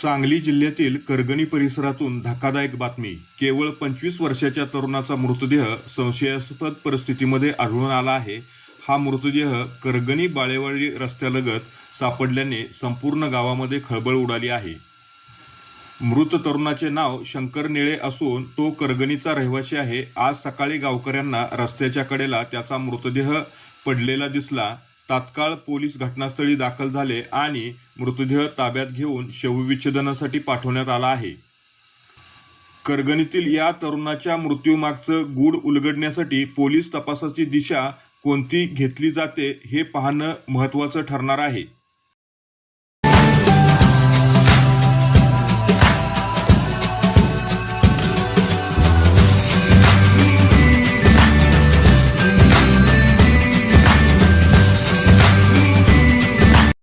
सांगली जिल्ह्यातील करगणी परिसरातून धक्कादायक बातमी. केवळ पंचवीस वर्षाच्या तरुणाचा मृतदेह संशयास्पद परिस्थितीमध्ये आढळून आला आहे. हा मृतदेह करगणी बाळेवाडी रस्त्यालगत सापडल्याने संपूर्ण गावामध्ये खळबळ उडाली आहे. मृत तरुणाचे नाव शंकर निळे असून तो करगणीचा रहिवासी आहे. आज सकाळी गावकऱ्यांना रस्त्याच्या कडेला त्याचा मृतदेह पडलेला दिसला. तात्काळ पोलीस घटनास्थळी दाखल झाले आणि मृतदेह ताब्यात घेऊन शवविच्छेदनासाठी पाठवण्यात आला आहे. करगणीतील या तरुणाच्या मृत्यूमागचं गूढ उलगडण्यासाठी पोलीस तपासाची दिशा कोणती घेतली जाते हे पाहणं महत्त्वाचं ठरणार आहे.